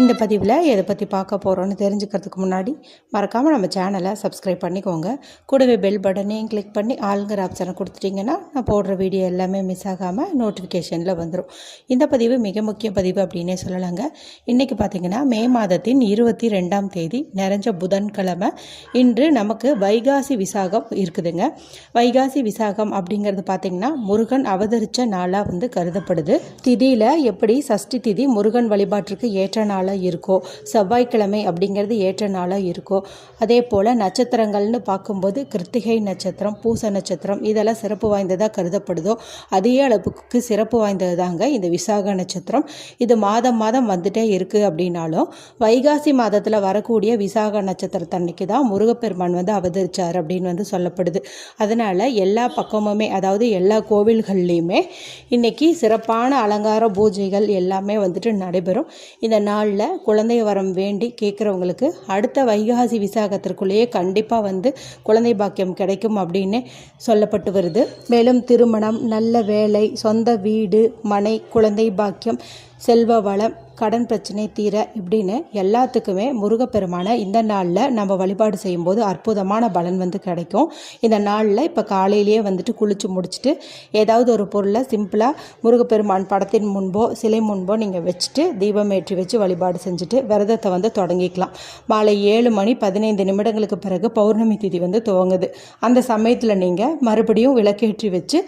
இந்த பதிவில் எதை பற்றி பார்க்க போகிறோன்னு தெரிஞ்சுக்கிறதுக்கு முன்னாடி மறக்காமல் நம்ம சேனலை சப்ஸ்கிரைப் பண்ணிக்கோங்க. கூடவே பெல் பட்டனையும் கிளிக் பண்ணி ஆளுங்கிற ஆப்ஷனை கொடுத்துட்டிங்கன்னா நான் போடுற வீடியோ எல்லாமே மிஸ் ஆகாமல் நோட்டிஃபிகேஷனில் வந்துடும் இந்த பதிவு மிக முக்கிய பதிவு அப்படின்னே சொல்லலாங்க. இன்றைக்கி பார்த்திங்கன்னா மே மாதத்தின் இருபத்தி ரெண்டாம் தேதி நிறைஞ்ச புதன்கிழமை இன்று நமக்கு வைகாசி விசாகம் இருக்குதுங்க. வைகாசி விசாகம் அப்படிங்கிறது பார்த்திங்கன்னா முருகன் அவதரித்த நாளாக வந்து கருதப்படுது. திதியில் எப்படி சஷ்டி திதி முருகன் வழிபாட்டிற்கு ஏற்ற நாள் நாளாக இருக்கோ செவ்வாய்க்கிழமை அப்படிங்கிறது ஏற்ற நாளாக இருக்கோ. அதே போல் நட்சத்திரங்கள்னு பார்க்கும்போது கிருத்திகை நட்சத்திரம் பூச நட்சத்திரம் இதெல்லாம் சிறப்பு வாய்ந்ததாக கருதப்படுதோ அதே அளவுக்கு சிறப்பு வாய்ந்தது தாங்க இந்த விசாக நட்சத்திரம். இது மாதம் மாதம் வந்துட்டே இருக்குது அப்படின்னாலும் வைகாசி மாதத்தில் வரக்கூடிய விசாக நட்சத்திரத்தன்னைக்கு தான் முருகப்பெருமான் வந்து அவதரிச்சார் அப்படின்னு வந்து சொல்லப்படுது. அதனால் எல்லா பக்கமுமே அதாவது எல்லா கோவில்கள்லேயுமே இன்னைக்கு சிறப்பான அலங்கார பூஜைகள் எல்லாமே வந்துட்டு நடைபெறும். இந்த நாளில் குழந்தை வரம் வேண்டி கேட்குறவங்களுக்கு அடுத்த வைகாசி விசாகத்திற்குள்ளேயே கண்டிப்பாக வந்து குழந்தை பாக்கியம் கிடைக்கும் அப்படின்னு சொல்லப்பட்டு வருது. மேலும் திருமணம் நல்ல வேலை சொந்த வீடு மனை குழந்தை பாக்கியம் செல்வ வளம் கடன் பிரச்சனை தீர இப்படின்னு எல்லாத்துக்குமே முருகப்பெருமானை இந்த நாளில் நம்ம வழிபாடு செய்யும்போது அற்புதமான பலன் வந்து கிடைக்கும். இந்த நாளில் இப்போ காலையிலேயே வந்துட்டு குளித்து முடிச்சுட்டு ஏதாவது ஒரு பொருளை சிம்பிளாக முருகப்பெருமான் படத்தின் முன்போ சிலை முன்போ நீங்கள் வச்சுட்டு தீபம் ஏற்றி வச்சு வழிபாடு செஞ்சுட்டு விரதத்தை வந்து தொடங்கிக்கலாம். மாலை ஏழு மணி பதினைந்து நிமிடங்களுக்கு பிறகு பௌர்ணமி திதி வந்து துவங்குது. அந்த சமயத்தில் நீங்கள் மறுபடியும் விளக்கேற்றி வச்சு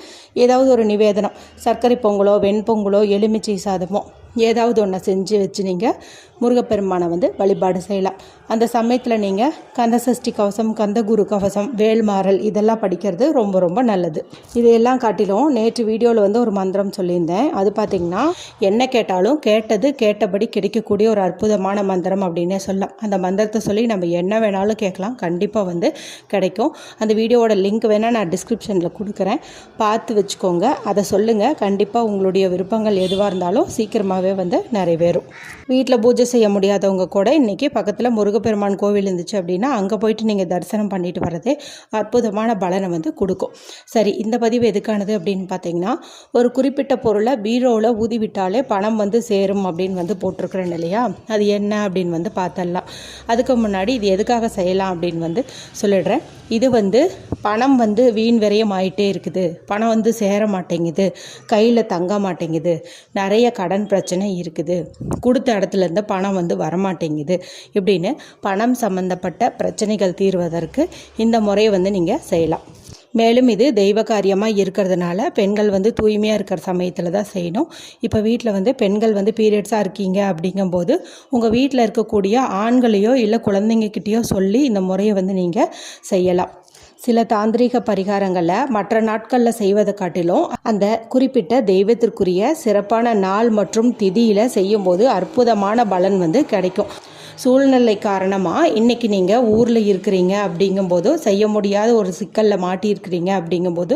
ஏதாவது ஒரு நிவேதனம் சர்க்கரை பொங்கலோ வெண்பொங்கலோ எலுமிச்சை சாதமோ ஏதாவது ஒன்றை செஞ்சு வச்சு நீங்கள் முருகப்பெருமானை வந்து வழிபாடு செய்யலாம். அந்த சமயத்தில் நீங்கள் கந்தசஷ்டி கவசம் கந்தகுரு கவசம் வேல்மாறல் இதெல்லாம் படிக்கிறது ரொம்ப ரொம்ப நல்லது. இதையெல்லாம் காட்டிலும் நேற்று வீடியோவில் வந்து ஒரு மந்திரம் சொல்லியிருந்தேன். அது பார்த்திங்கன்னா என்ன கேட்டாலும் கேட்டது கேட்டபடி கிடைக்கக்கூடிய ஒரு அற்புதமான மந்திரம் அப்படின்னே சொல்லலாம். அந்த மந்திரத்தை சொல்லி நம்ம என்ன வேணாலும் கேட்கலாம். கண்டிப்பாக வந்து கிடைக்கும். அந்த வீடியோவோட லிங்க் வேணால் நான் டிஸ்கிரிப்ஷனில் கொடுக்குறேன். பார்த்து வச்சுக்கோங்க. அதை சொல்லுங்கள் கண்டிப்பாக உங்களுடைய விருப்பங்கள் எதுவாக இருந்தாலும் சீக்கிரமாகவே வந்து நிறைவேறும். வீட்டில் பூஜை செய்ய முடியாதவங்க கூட இன்றைக்கி பக்கத்தில் முருகப்பெருமான் கோவில் இருந்துச்சு அப்படின்னா அங்கே போயிட்டு நீங்கள் தரிசனம் பண்ணிட்டு வரதே அற்புதமான பலனை வந்து கொடுக்கும். சரி இந்த பதிவு எதுக்கானது அப்படின்னு பார்த்தீங்கன்னா ஒரு குறிப்பிட்ட பொருளை பீரோவில் ஊதி விட்டாலே பணம் வந்து சேரும் அப்படின்னு வந்து போட்டிருக்கிறேன் இல்லையா? அது என்ன அப்படின்னு வந்து பார்த்தரலாம் அதுக்கு முன்னாடி இது எதுக்காக செய்யலாம் அப்படின்னு வந்து சொல்லிடுறேன். இது வந்து பணம் வந்து வீண் விரயம் ஆகிட்டே இருக்குது. பணம் வந்து சேர மாட்டேங்குது. கையில் தங்க மாட்டேங்குது. நிறைய கடன் பிரச்சனை இருக்குது. கொடுத்த இடத்துல இருந்து பணம் பணம் வந்து வரமாட்டேங்குது. இப்படின்னு பணம் சம்பந்தப்பட்ட பிரச்சனைகள் தீர்வதற்கு இந்த முறையை வந்து நீங்கள் செய்யலாம். மேலும் இது தெய்வ காரியமாக இருக்கிறதுனால பெண்கள் வந்து தூய்மையாக இருக்கிற சமயத்தில் தான் செய்யணும். இப்போ வீட்டில் வந்து பெண்கள் வந்து பீரியட்ஸாக இருக்கீங்க அப்படிங்கும்போது உங்கள் வீட்டில் இருக்கக்கூடிய ஆண்களையோ இல்லை குழந்தைங்கக்கிட்டேயோ சொல்லி இந்த முறையை வந்து நீங்கள் செய்யலாம். சில தாந்திரிக பரிகாரங்களை மற்ற நாட்களில் செய்வதை காட்டிலும் அந்த குறிப்பிட்ட தெய்வத்திற்குரிய சிறப்பான நாள் மற்றும் திதியில் செய்யும்போது அற்புதமான பலன் வந்து கிடைக்கும். சூழ்நிலை காரணமாக இன்றைக்கி நீங்கள் ஊரில் இருக்கிறீங்க அப்படிங்கும்போது செய்ய முடியாத ஒரு சிக்கலில் மாட்டியிருக்கிறீங்க அப்படிங்கும்போது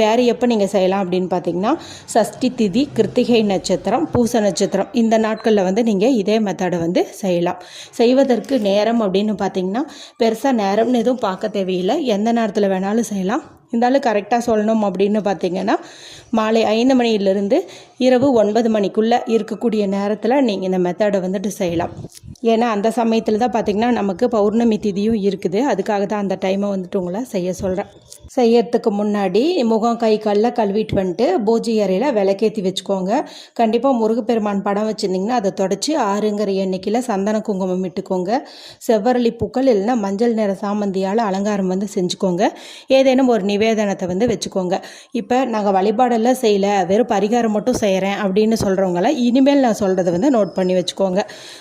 வேறு எப்போ நீங்கள் செய்யலாம் அப்படின்னு பார்த்தீங்கன்னா சஷ்டி திதி கிருத்திகை நட்சத்திரம் பூச நட்சத்திரம் இந்த நாட்களில் வந்து நீங்கள் இதே மெத்தடை வந்து செய்யலாம். செய்வதற்கு நேரம் அப்படின்னு பார்த்தீங்கன்னா பெருசாக நேரம்னு எதுவும் பார்க்க தேவையில்லை. எந்த நேரத்தில் வேணாலும் செய்யலாம். இருந்தாலும் கரெக்டாக சொல்லணும் அப்படின்னு பார்த்தீங்கன்னா மாலை ஐந்து மணியிலிருந்து இரவு ஒன்பது மணிக்குள்ளே இருக்கக்கூடிய நேரத்தில் நீங்கள் இந்த மெத்தடை வந்துட்டு செய்யலாம். ஏன்னா அந்த சமயத்தில் தான் பார்த்திங்கன்னா நமக்கு பௌர்ணமி திதியும் இருக்குது. அதுக்காக தான் அந்த டைமை வந்துட்டு உங்களை செய்ய சொல்கிறேன் செய்யறதுக்கு முன்னாடி முகம் கை காலில் கழுவிட்டு வந்துட்டு பூஜை அறையில் விளக்கேற்றி வச்சுக்கோங்க. கண்டிப்பாக முருகப்பெருமான் படம் வச்சுருந்திங்கன்னா அதை தொடச்சி ஆறுங்கிற எண்ணிக்கையில் சந்தன குங்குமம் இட்டுக்கோங்க. செவ்வரளி பூக்கள் இல்லைன்னா மஞ்சள் நிற சாமந்தியால் அலங்காரம் வந்து செஞ்சுக்கோங்க. ஏதேனும் ஒரு நிவேதனத்தை வந்து வச்சுக்கோங்க. இப்போ நாங்கள் வழிபாடெல்லாம் செய்யலை வெறும் பரிகாரம் மட்டும் செய்கிறேன் அப்படின்னு சொல்கிறவங்களாம் இனிமேல் நான் சொல்கிறத வந்து நோட் பண்ணி வச்சுக்கோங்க.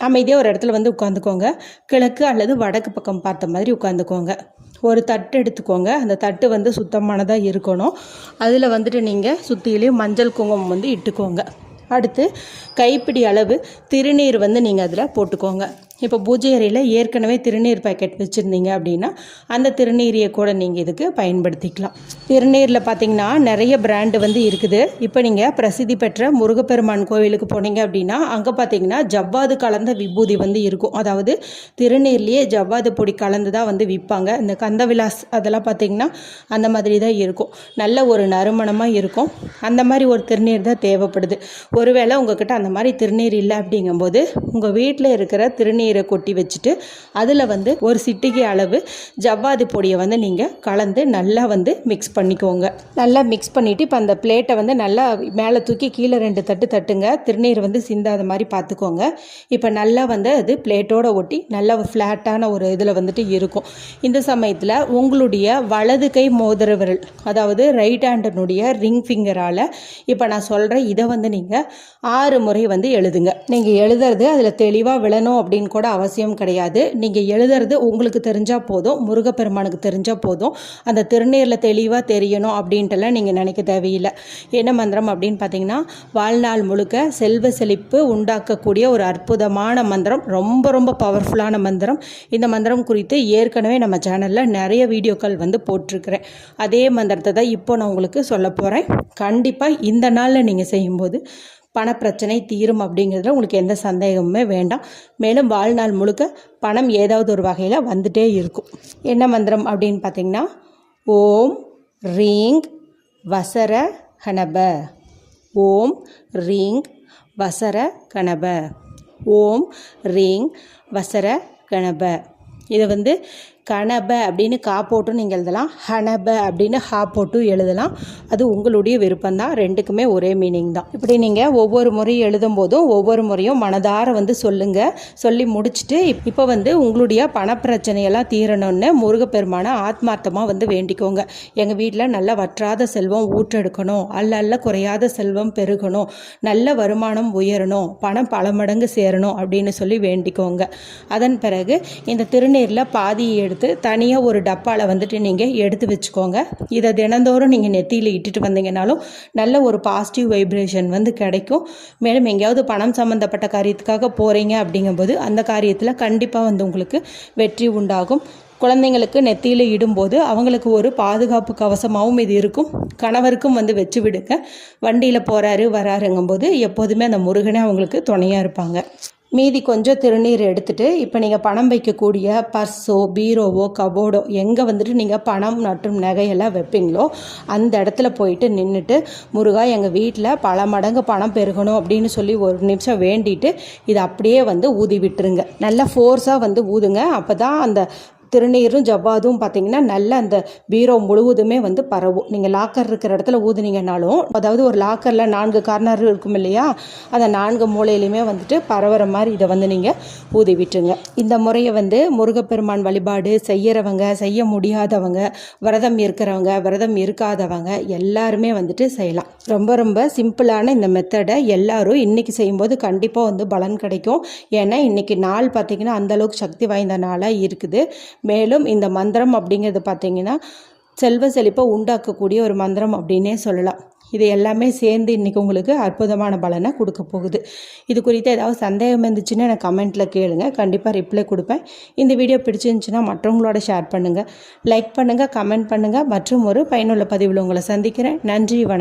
அமைதியாக ஒரு இடத்துல வந்து உட்காந்துக்கோங்க. கிழக்கு அல்லது வடக்கு பக்கம் பார்த்த மாதிரி உட்காந்துக்கோங்க. ஒரு தட்டு எடுத்துக்கோங்க. அந்த தட்டு வந்து சுத்தமானதாக இருக்கணும். அதில் வந்துட்டு நீங்கள் சுற்றிலையும் மஞ்சள் குங்குமம் வந்து இட்டுக்கோங்க. அடுத்து கைப்பிடி அளவு திருநீர் வந்து நீங்கள் அதில் போட்டுக்கோங்க. இப்போ பூஜை அறையில் ஏற்கனவே திருநீர் பேக்கெட் வச்சுருந்தீங்க அப்படின்னா அந்த திருநீரியை கூட நீங்கள் இதுக்கு பயன்படுத்திக்கலாம். திருநீரில் பார்த்தீங்கன்னா நிறைய பிராண்டு வந்து இருக்குது. இப்போ நீங்கள் பிரசித்தி பெற்ற முருகப்பெருமான் கோவிலுக்கு போனீங்க அப்படின்னா அங்கே பார்த்தீங்கன்னா ஜவ்வாது கலந்த விபூதி வந்து இருக்கும். அதாவது திருநீர்லேயே ஜவ்வாது பொடி கலந்து தான் வந்து விற்பாங்க. இந்த கந்தவிலாஸ் அதெல்லாம் பார்த்தீங்கன்னா அந்த மாதிரி தான் இருக்கும். நல்ல ஒரு நறுமணமாக இருக்கும். அந்த மாதிரி ஒரு திருநீர் தான் தேவைப்படுது. ஒருவேளை உங்ககிட்ட அந்த மாதிரி திருநீர் இல்லை அப்படிங்கும்போது உங்கள் வீட்டில் இருக்கிற திருநீர் கொட்டி வச்சுட்டு அதில் வந்து ஒரு சிட்டிகை அளவு ஜவ்வாது பொடியை வந்து நீங்கள் கலந்து நல்லா வந்து மிக்ஸ் பண்ணிக்கோங்க. நல்லா மிக்ஸ் பண்ணிவிட்டு இப்போ அந்த பிளேட்டை வந்து நல்லா மேலே தூக்கி கீழே ரெண்டு தட்டு தட்டுங்க. திருநீர் வந்து சிந்தாத மாதிரி பார்த்துக்கோங்க இப்போ நல்லா வந்து அது பிளேட்டோட ஒட்டி நல்லா ஃப்ளாட்டான ஒரு இதில் வந்துட்டு இருக்கும். இந்த சமயத்தில் உங்களுடைய வலது கை மோதிர விரல் அதாவது ரைட் ஹேண்டனுடைய ரிங் ஃபிங்கரால் இப்போ நான் சொல்கிறேன் இதை வந்து நீங்கள் ஆறு முறை வந்து எழுதுங்க. நீங்கள் எழுதுறது அதில் தெளிவாக விழணும் அப்படின்னு கூட கூட அவசியம் கிடையாது. நீங்கள் எழுதுறது உங்களுக்கு தெரிஞ்சால் போதும். முருகப்பெருமானுக்கு தெரிஞ்சால் போதும். அந்த திருநீரில் தெளிவாக தெரியணும் அப்படின்ட்டுலாம் நீங்கள் நினைக்க தேவையில்லை. என்ன மந்திரம் அப்படின்னு பார்த்தீங்கன்னா வாழ்நாள் முழுக்க செல்வ செழிப்பு உண்டாக்கக்கூடிய ஒரு அற்புதமான மந்திரம். ரொம்ப ரொம்ப பவர்ஃபுல்லான மந்திரம். இந்த மந்திரம் குறித்து ஏற்கனவே நம்ம சேனலில் நிறைய வீடியோக்கள் வந்து போட்டிருக்கிறேன். அதே மந்திரத்தை தான் இப்போ நான் உங்களுக்கு சொல்ல போகிறேன் கண்டிப்பாக இந்த நாளில் நீங்கள் செய்யும்போது பணப்பிரச்சனை தீரும் அப்படிங்கிறதுல உங்களுக்கு எந்த சந்தேகமுமே வேண்டாம். மேலும் வாழ்நாள் முழுக்க பணம் ஏதாவது ஒரு வகையில் வந்துட்டே இருக்கும். என்ன மந்திரம் அப்படின்னு பார்த்தீங்கன்னா ஓம் ரீங் வசர கணப. ஓம் ரீங் வசர கணப. ஓம் ரீங் வசர கணப. இதை வந்து கணப அப்படின்னு கா போட்டும் நீங்கள் எழுதலாம். ஹனப அப்படின்னு ஹா போட்டும் எழுதலாம். அது உங்களுடைய விருப்பம் தான் ரெண்டுக்குமே ஒரே மீனிங் தான். இப்படி நீங்கள் ஒவ்வொரு முறையும் எழுதும் போதும் ஒவ்வொரு முறையும் மனதார வந்து சொல்லுங்கள் சொல்லி முடிச்சுட்டு இப்போ வந்து உங்களுடைய பணப்பிரச்சனையெல்லாம் தீரணும்னு முருகப்பெருமான ஆத்மார்த்தமாக வந்து வேண்டிக்கோங்க. எங்கள் வீட்டில் நல்ல வற்றாத செல்வம் ஊற்றெடுக்கணும். அல்ல அல்ல குறையாத செல்வம் பெருகணும். நல்ல வருமானம் உயரணும். பணம் பல மடங்கு சேரணும் அப்படின்னு சொல்லி வேண்டிக்கோங்க. அதன் பிறகு இந்த திருநீரில் பாதியை எடுத்து தனியாக ஒரு டப்பாவில் வந்துட்டு நீங்கள் எடுத்து வச்சுக்கோங்க. இதை தினந்தோறும் நீங்கள் நெத்தியில் இட்டுட்டு வந்தீங்கனாலும் நல்ல ஒரு பாசிட்டிவ் வைப்ரேஷன் வந்து கிடைக்கும். மேலும் எங்கேயாவது பணம் சம்மந்தப்பட்ட காரியத்துக்காக போகிறீங்க அப்படிங்கும்போது அந்த காரியத்தில் கண்டிப்பாக வந்து உங்களுக்கு வெற்றி உண்டாகும். குழந்தைங்களுக்கு நெத்தியில் இடும்போது அவங்களுக்கு ஒரு பாதுகாப்பு கவசமாகவும் இது இருக்கும். கணவருக்கும் வந்து வச்சு விடுங்க. வண்டியில் போகிறாரு வராருங்கும்போது எப்போதுமே அந்த முருகனே அவங்களுக்கு துணையாக இருப்பாங்க. மீதி கொஞ்சம் திருநீர் எடுத்துகிட்டு இப்போ நீங்கள் பணம் வைக்கக்கூடிய பர்ஸோ பீரோவோ கபோர்டோ எங்கே வந்துட்டு நீங்கள் பணம் மற்றும் நகையெல்லாம் வைப்பீங்களோ அந்த இடத்துல போயிட்டு நின்றுட்டு முருகா எங்கள் வீட்டில் பல மடங்கு பணம் பெருகணும் அப்படின்னு சொல்லி ஒரு நிமிஷம் வேண்டிட்டு இதை அப்படியே வந்து ஊதி விட்டுருங்க. நல்லா ஃபோர்ஸாக வந்து ஊதுங்க. அப்போ தான் அந்த திருநீரும் ஜவ்வாதும் பார்த்தீங்கன்னா நல்ல அந்த பீரோ முழுவதுமே வந்து பரவும். நீங்கள் லாக்கர் இருக்கிற இடத்துல ஊதுனீங்கனாலும் அதாவது ஒரு லாக்கரில் நான்கு கார்னர் இருக்கும் இல்லையா? அந்த நான்கு மூலையிலையுமே வந்துட்டு பரவுற மாதிரி இதை வந்து நீங்கள் ஊதி விட்டுருங்க. இந்த முறையை வந்து முருகப்பெருமான் வழிபாடு செய்யறவங்க செய்ய முடியாதவங்க விரதம் இருக்கிறவங்க விரதம் இருக்காதவங்க எல்லாருமே வந்துட்டு செய்யலாம். ரொம்ப ரொம்ப சிம்பிளான இந்த மெத்தடை எல்லாரும் இன்னைக்கு செய்யும்போது கண்டிப்பாக வந்து பலன் கிடைக்கும். ஏன்னா இன்னைக்கு நாள் பார்த்தீங்கன்னா அந்த அளவுக்கு சக்தி வாய்ந்த நாளாக இருக்குது. மேலும் இந்த மந்திரம் அப்படிங்கிறது பார்த்தீங்கன்னா செல்வ செழிப்பை உண்டாக்கக்கூடிய ஒரு மந்திரம் அப்படின்னே சொல்லலாம். இது எல்லாமே சேர்ந்து இன்றைக்கி உங்களுக்கு அற்புதமான பலனை கொடுக்க போகுது. இது குறித்து ஏதாவது சந்தேகம் இருந்துச்சுன்னா எனக்கு கமெண்ட்டில் கேளுங்க. கண்டிப்பாக ரிப்ளை கொடுப்பேன். இந்த வீடியோ பிடிச்சிருந்துச்சுன்னா மற்றவங்களோட ஷேர் பண்ணுங்கள் லைக் பண்ணுங்கள் கமெண்ட் பண்ணுங்கள் மற்றும் ஒரு பயனுள்ள பதிவில் உங்களை சந்திக்கிறேன். நன்றி வணக்கம்.